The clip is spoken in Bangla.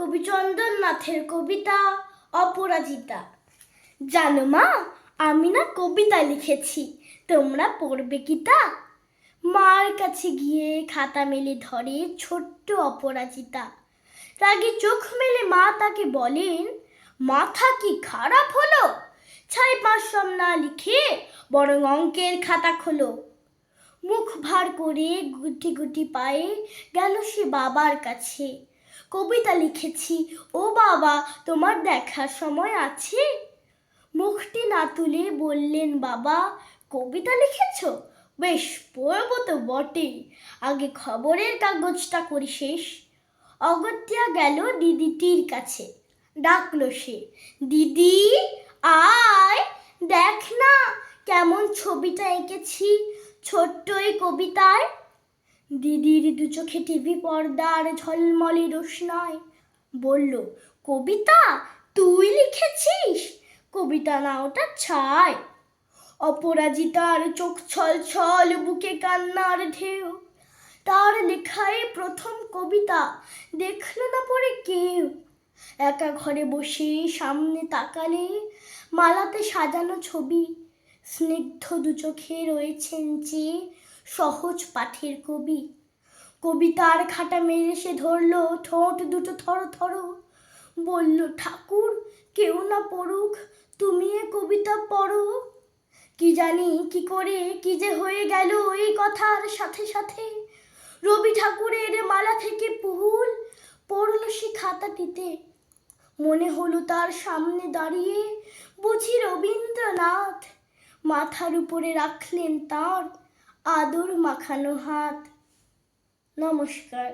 কবি চন্দননাথের কবিতা অপরাজিতা। জানো মা, আমি না কবিতা লিখেছি, তোমরা পড়বে কি তা? মার কাছে গিয়ে খাতা মেলে ধরে ছোট্ট অপরাজিতা। রাগে চোখ মেলে মা তাকে বলেন, মাথা কি খারাপ হলো? ছাই পাঁচ সব না লিখে বরং অঙ্কের খাতা খোলো। মুখ ভার করে গুটি গুটি পায়ে গেল সে বাবার কাছে। কবিতা লিখেছি। ও বাবা, তোমার দেখার সময় আছে? মুখটি না তুলে বললেন, বাবা, কবিতা লিখেছ? বেশ, পড়ব তো বটে। আগে খবরের কাগজটা করি শেষ। অগত্যা গেল দিদিটির কাছে। ডাকলো সে, দিদি, আয়, দেখ না কেমন ছবিটা এঁকেছি। ছোট্ট এই কবিতায় দিদির দু চোখে টিভি পর্দার ঝলমলে রোশনায়। বলল, কবিতা, তুই লিখেছিস? কবিতা না, ওটা ছাই। অপরাজিতার চোখ ছল ছল, বুকে কান্নার ঢেউ। তার লেখায় প্রথম কবিতা, দেখল না পড়ে কেউ। একা ঘরে বসে সামনে তাকালে মালাতে সাজানো ছবি। স্নিগ্ধ দু চোখে রয়েছেন যে সহজ পাঠের কবি। কবিতার খাটা মেরে সে ধরলো, ঠোঁট দুটো থর থর। বলল, ঠাকুর, কেউ না পড়ুক, তুমি এ কবিতা পড়ো। কি জানি কি করে, কি যে হয়ে গেল এই কথার সাথে সাথে। রবি ঠাকুরের মালা থেকে ফুল পড়ল সে খাতাটিতে। মনে হলো তার সামনে দাঁড়িয়ে বুঝি রবীন্দ্রনাথ। মাথার উপরে রাখলেন তার আদর মাখানো হাত। নমস্কার।